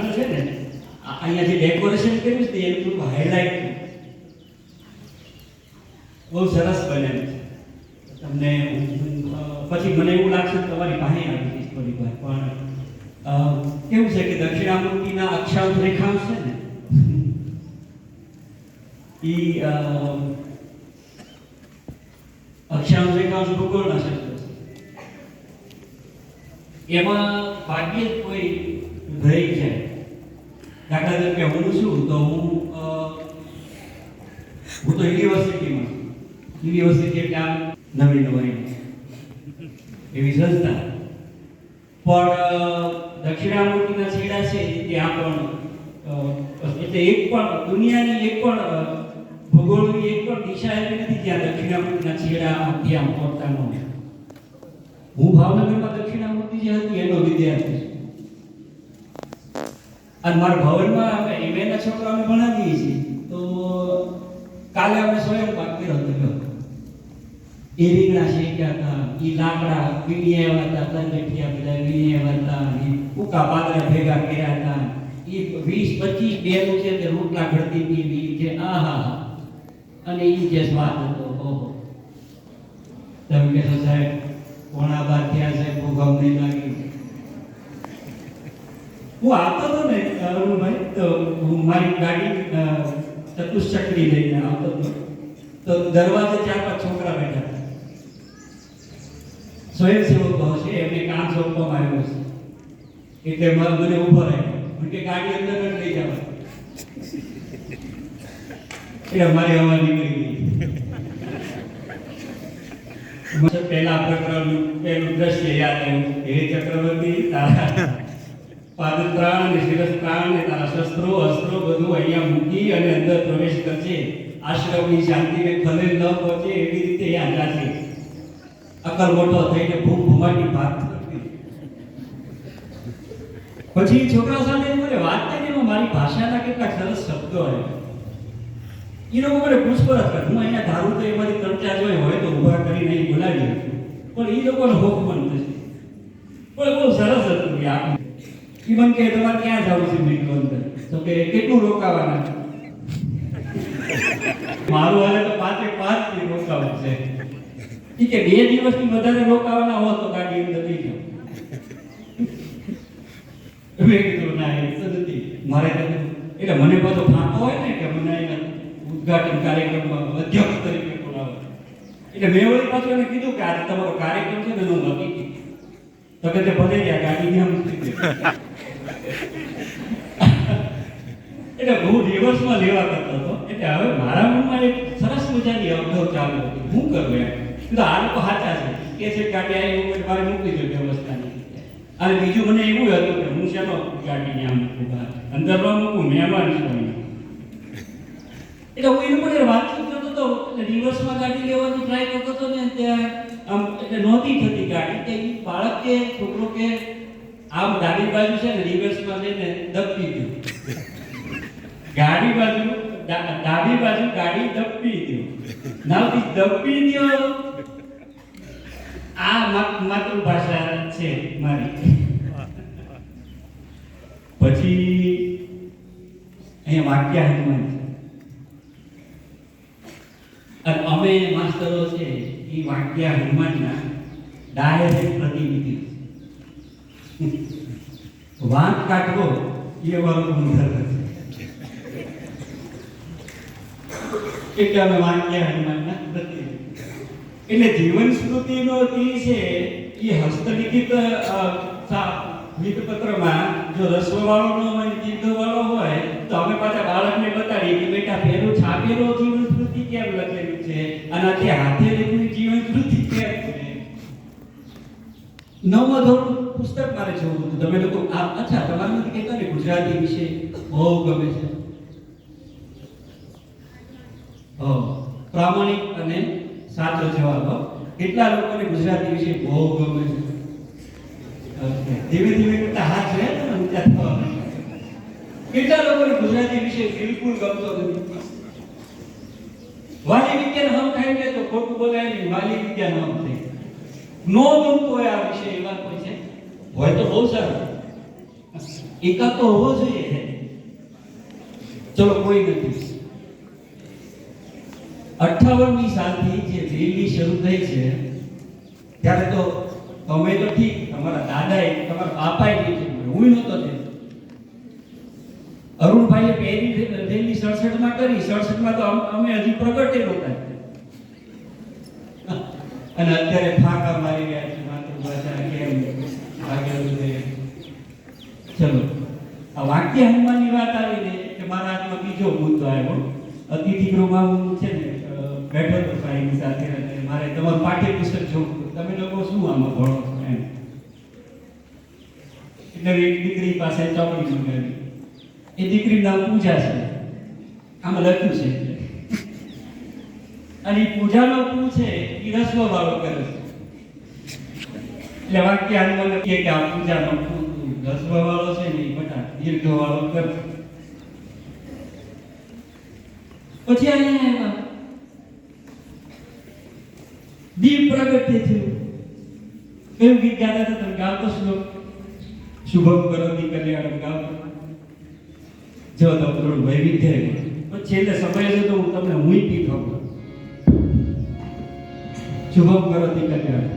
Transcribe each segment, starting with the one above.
પાછળ છે ને અહીંયા જે ડેકોરેશન કર્યું છે, એનું થોડું હાઇલાઇટ બહુ સરસ બને તમને પછી મને એવું લાગશે તમારી પાસે આવી થોડી વાર, પણ કેવું છે કે દક્ષિણામૂર્તિના અક્ષાંશ રેખાંશ છે ને એ અક્ષાંશ રેખાંશ ભૂગોળના શબ્દો છે. એમાં ભાગ્યે કોઈ રહી જાય તરીકે હું છું તો હું હું તો યુનિવર્સિટીમાં. યુનિવર્સિટી એટલે આમ નવી નવી એવી સંસ્થા. પણ દક્ષિણામૂર્તિના છેડા છે ત્યાં પણ એટલે એક પણ, દુનિયાની એક પણ ભૂગોળની એક પણ દિશા એવી નથી જ્યાં દક્ષિણામૂર્તિના છેડા આમ પડતા ન હું ભાવનગરમાં દક્ષિણામૂર્તિ જે હતી, એનો વિદ્યાર્થી અને મારા ભવનમાં અમે એમએના છોકરાઓને ભણાવીએ છીએ. તો કાલે અમે સ્વયં પાક કર્યો હતો લ્યો. એ રીંગણા શેક્યા હતા, એ લાકડા વીણીએ એવા હતા તરબેઠિયા બધા વીણીએ એવા હતા એ ઉકા પાતળા ભેગા કર્યા હતા. એ વીસ, પચીસ બેનું છે તે રોટલા ઘડતી પીવી છે આહા અને એ જે સ્વાદ હતો, ઓહો. તમે કહેશો સાહેબ, પોણા બાર થયા છે ભૂગમ નહીં લાગી હું આવતો હતો ને અરુણભાઈ, તો હું મારી ગાડી ચતુષ્ચક્રી લઈને આવતો હતો. તો દરવાજે ચાર પાંચ છોકરા બેઠા સ્વયંસેવકો છે, એમને કામ સોંપવામાં આવ્યું છે. એટલે મ- મને ઊભો રાખ્યો. મને ગાડી અંદર જ લઈ જવા. એટલે અમારી હવા નીકળી ગઈ. પહેલા પ્રકરણ પહેલું દ્રશ્ય યાદ આવ્યું. હે ચક્રવર્તી, તારા પાદ પ્રાણ અને શિરસ્ત્રાણ અને તારા શસ્ત્રો, અસ્ત્રો બધું અહીંયા મૂકી અને અંદર પ્રવેશ કરજે. આશ્રમની શાંતિને ખલેલ ન પહોંચે એવી રીતે અહીંયા જાશે અકલ મોટો થઈને ભૂમ ભૂમાટી ભાગ પછી છોકરા સાથે મને વાત કરી એમાં મારી ભાષાના કેટલાક સરસ શબ્દો આવ્યા એ લોકો મને પૂછપરછ કરે, હું અહીંયા ધારું તો એમાંથી ત્રણ ચાર જોઈ હોય તો ઊભા કરીને બોલાવી પણ એ લોકોને હોક મન થશે. પણ બહુ સરસ હતું એ મને કે તમારે ક્યાં જવું છે મેં અંદર? તો કે કેટલું રોકાવાના મારું હાલે તો પાંચે પાંચથી રોકાવું છે. એ કે બે દિવસથી વધારે રોકાવાના હો તો ગાડી અંદર લઈ જાઓ મેં કીધું, ના, એ નથી. મારે એટલે મને પાછો ફાંકો હોય ને કે મને ઉદ્ઘાટન કાર્યક્રમમાં અધ્યક્ષ તરીકે બોલાવો એટલે મેં વળી પાછું એને કીધું કે આજે તમારો કાર્યક્રમ છે ને, હું કીધું. તો કે તે ભલે ગયા ગાડીને આમ મૂકી દે. એટલે હું રિવર્સમાં લેવા કરતો હતો. એટલે હવે મારા મનમાં એક સરસ મજાની અવઢવ ચાલુ હતી. હું કરું એમ. તો આ લોકો સાચા છે. કે છે ગાડી આવી ઉપર મારે મૂકી દો વ્યવસ્થાની. અને બીજું મને એવું હતું કે હું શેનો ગાડી આમ મૂકું બહાર અંદર મૂકું, મહેમાન છું એટલે હું એનું પણ વાતચીત કરતો હતો રિવર્સમાં ગાડી લેવાની ટ્રાય કરતો હતો ને ત્યાં આમ એટલે નહોતી થતી ગાડી કે બાળક કે છોકરો કે આમ ડાબી બાજુ છે ને રિવર્સમાં લઈને દબી ગયું. ગાડી બાજુ ડાબી બાજુ ગાડી દબી ગયું નાવથી દબી ગયો આ માતૃભાષા છે મારી. પછી અહીંયા વાક્ય હનુમાન અને અમે માસ્તરો છે એ વાક્ય હનુમાનના ડાયરેક્ટ પ્રતિનિધિ. વાંક કાઢવો એ અમારો ગુણધર્મ છે એટલે અમે વાંચ્યા હનુમાનના પ્રતિનિધિ એટલે જીવન સ્મૃતિનો તી છે, એ હસ્તલિખિત ભીતપત્રમાં જો રસવાળો ન હોય ચિહ્નવાળો હોય, તો અમે પાછા બાળકને બતાડીએ કે બેટા પેલું છાપેલો જીવન સ્મૃતિ કેમ લખેલું છે? અને અત્યારે હાથે લખેલું જીવન સ્મૃતિ કેમ છે? નવમા ધોરણ પુસ્તક મારે જોવું હતું તમે લોકો આ, અચ્છા તમારે ને ગુજરાતી વિશે બહુ ગમે છે. પ્રામાણિક અને સાચો જવાબ કેટલા લોકોને ગુજરાતી વિશે બહુ ગમે છે? ધીમે ધીમે કરતા હાથ થવા કેટલા લોકોને ગુજરાતી વિશે બિલકુલ ગમતો નથી? વાલી વિજ્ઞાન હમ થાય છે તો ખોટું બોલાય નહીં, વાલી વિજ્ઞાન હમ થાય. નો ગમતો હોય આ વિષય એવા કોઈ છે? હોય તો બહુ સારું. એકાદ તો હોવો જોઈએ. ચલો, કોઈ નથી. અઠ્ઠાવનમી સાલથી જે રેલી શરૂ થઈ છે, ત્યારે તો તમે તો ઠીક તમારા દાદાએ તમારા બાપાએ કીધું હું નહોતો તે અરુણભાઈએ પહેરી રેલી સડસઠમાં કરી, સડસઠમાં તો અમે હજી પ્રગટે નહોતા અને અત્યારે ફાંકા મારી રહ્યા છે માતૃભાષા કેમ વધે ચલો, આ વાક્ય હનુમાનની વાત આવી ને કે મારા હાથમાં બીજો મુદ્દો આવ્યો. અતિથિ ગૃહમાં છે ને બેઠો હતો સાહેબની સાથે અને મારે તમારું પાઠ્યપુસ્તક જોવું તમે લોકો શું આમાં ભણો એમ? એટલે એક દીકરી પાસે ચોપડી મંગાવી. એ દીકરીનું નામ પૂજા છે. આમાં લખ્યું છે. અને પૂજાનો પૂ છે એ રસ્વ વાળો કરે છે. એટલે વાક્ય હનુમાન કહે કે આ પૂજાનો પૂ રસ્વ વાળો છે ને એ બધા દીર્ઘ વાળો કરે. પછી અહીંયા દીપ પ્રગટ્ય થયું કયું ગીત ગાતા હતા તમે ગાવતો શ્લોક શુભમ કરોતિ કલ્યાણ ગાવતો જો તો થોડું આવ્યું. છેલ્લે સમય છે તો હું તમને હું પી ખબર શુભમ કરોતિ કલ્યાણ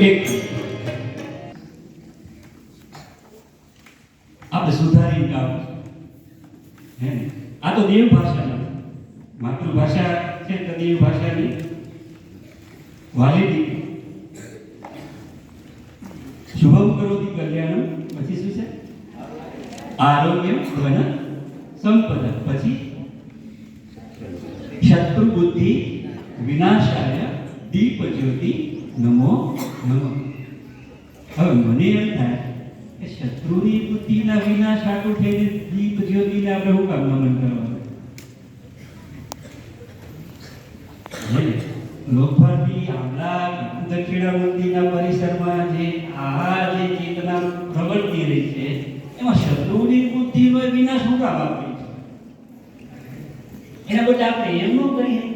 એક આપણે સુધારી ગાવ હે આ તો દેવ ભાષા નથી માતૃભાષા છે તો દેવ ભાષાની વાલી શુભમ કરોતિ કલ્યાણમ. પછી શું છે? આરોગ્ય ધન સંપદા પછી શત્રુ બુદ્ધિ વિનાશાય દીપ જ્યોતિ નમો નમો હવે મને એમ થાય કે શત્રુની બુદ્ધિના વિનાશ આટલું થઈને દીપ જ્યોતિને આપણે શું કામ નમન કરવાનું? ને? આમલા દક્ષિણા મંદિરના પરિસરમાં જે આ જે ચેતના પ્રવર્તી રહી છે, એમાં શત્રુની બુદ્ધિનો વિનાશ શું કામ આપે છે? એના બદલે આપણે એમ ન કરી